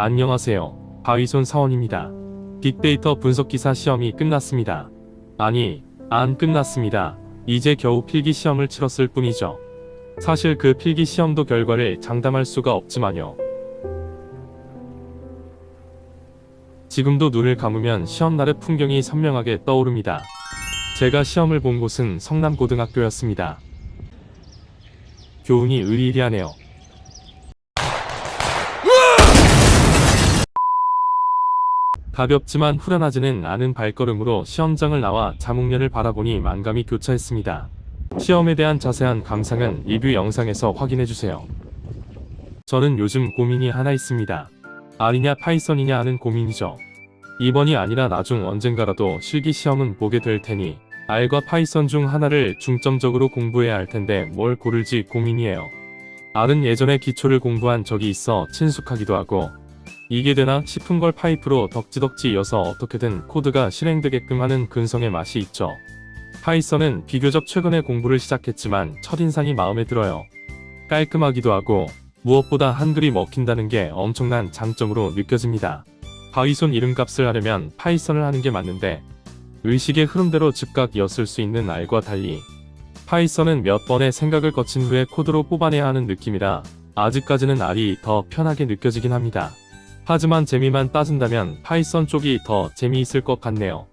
안녕하세요. 바위손 사원입니다. 빅데이터 분석기사 시험이 끝났습니다. 아니, 안 끝났습니다. 이제 겨우 필기 시험을 치렀을 뿐이죠. 사실 그 필기 시험도 결과를 장담할 수가 없지만요. 지금도 눈을 감으면 시험날의 풍경이 선명하게 떠오릅니다. 제가 시험을 본 곳은 성남고등학교였습니다. 교훈이 의리의리하네요. 가볍지만 후련하지는 않은 발걸음으로 시험장을 나와 자목면을 바라보니 만감이 교차했습니다. 시험에 대한 자세한 감상은 리뷰 영상에서 확인해주세요. 저는 요즘 고민이 하나 있습니다. R이냐 파이썬이냐 하는 고민이죠. 이번이 아니라 나중 언젠가라도 실기 시험은 보게 될 테니 R과 파이썬 중 하나를 중점적으로 공부해야 할 텐데 뭘 고를지 고민이에요. R은 예전에 기초를 공부한 적이 있어 친숙하기도 하고 이게 되나 싶은 걸 파이프로 덕지덕지 이어서 어떻게든 코드가 실행되게끔 하는 근성의 맛이 있죠. 파이썬은 비교적 최근에 공부를 시작했지만 첫인상이 마음에 들어요. 깔끔하기도 하고 무엇보다 한글이 먹힌다는 게 엄청난 장점으로 느껴집니다. 바위손 이름값을 하려면 파이썬을 하는 게 맞는데 의식의 흐름대로 즉각 이었을 수 있는 R과 달리 파이썬은 몇 번의 생각을 거친 후에 코드로 뽑아내야 하는 느낌이라 아직까지는 R이 더 편하게 느껴지긴 합니다. 하지만 재미만 따진다면 파이썬 쪽이 더 재미있을 것 같네요.